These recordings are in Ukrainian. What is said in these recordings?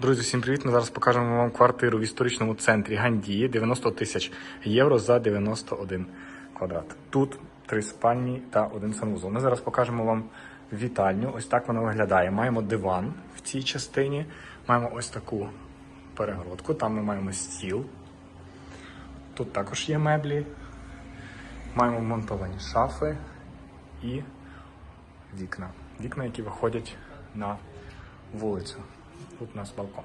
Друзі, всім привіт! Ми зараз покажемо вам квартиру в історичному центрі Гандії 90 тисяч євро за 91 квадрат. Тут три спальні та один санвузол. Ми зараз покажемо вам вітальню. Ось так вона виглядає. Маємо диван в цій частині, маємо ось таку перегородку. Там ми маємо стіл. Тут також є меблі. Маємо вмонтовані шафи і вікна. Вікна, які виходять на вулицю. Тут у нас балкон.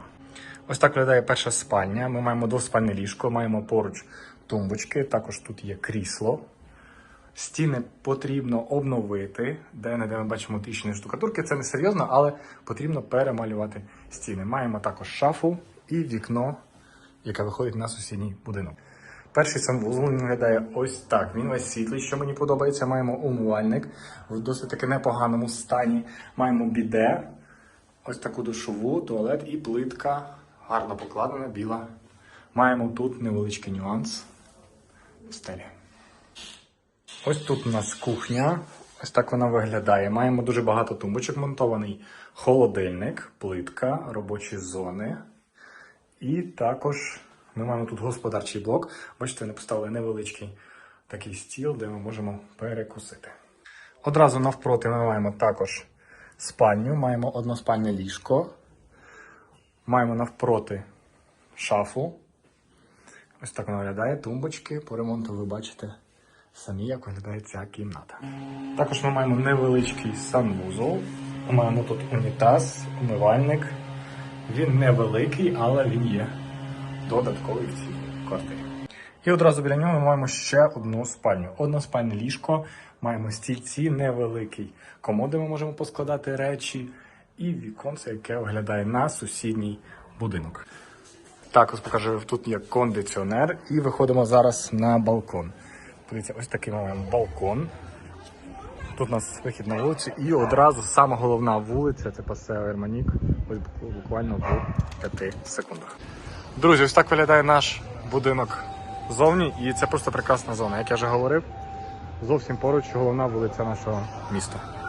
Ось так виглядає перша спальня. Ми маємо двоспальне ліжко, маємо поруч тумбочки, також тут є крісло. Стіни потрібно обновити, де не де ми бачимо тріщини штукатурки. Це не серйозно, але потрібно перемалювати стіни. Маємо також шафу і вікно, яке виходить на сусідній будинок. Перший санвузол виглядає ось так. Він весь світлий, що мені подобається. Маємо умивальник в досить таки непоганому стані. Маємо біде, ось таку душову, туалет і плитка гарно покладена, біла. Маємо тут невеличкий нюанс в стелі. Ось тут у нас кухня. Ось так вона виглядає. Маємо дуже багато тумбочок, монтований холодильник, плитка, робочі зони. І також ми маємо тут господарчий блок. Бачите, вони поставили невеличкий такий стіл, де ми можемо перекусити. Одразу навпроти ми маємо також спальню, маємо односпальне ліжко. Маємо навпроти шафу. Ось так вона виглядає. Тумбочки по ремонту ви бачите самі, як виглядає ця кімната. Також ми маємо невеличкий санвузол. Маємо тут унітаз, умивальник. Він невеликий, але він є додатковий в цій квартирі. І одразу біля нього ми маємо ще одну спальню. Односпальне ліжко, маємо стільці, невеликий комод, де ми можемо поскладати речі, і віконце, яке виглядає на сусідній будинок. Також покажу, тут є кондиціонер, і виходимо зараз на балкон. Подивіться, ось такий маємо балкон. Тут у нас вихід на вулицю, і одразу сама головна вулиця це Пасео Ерманік, ось буквально в 5 секундах. Друзі, ось так виглядає наш будинок зовні, і це просто прекрасна зона. Як я вже говорив, зовсім поруч головна вулиця нашого міста.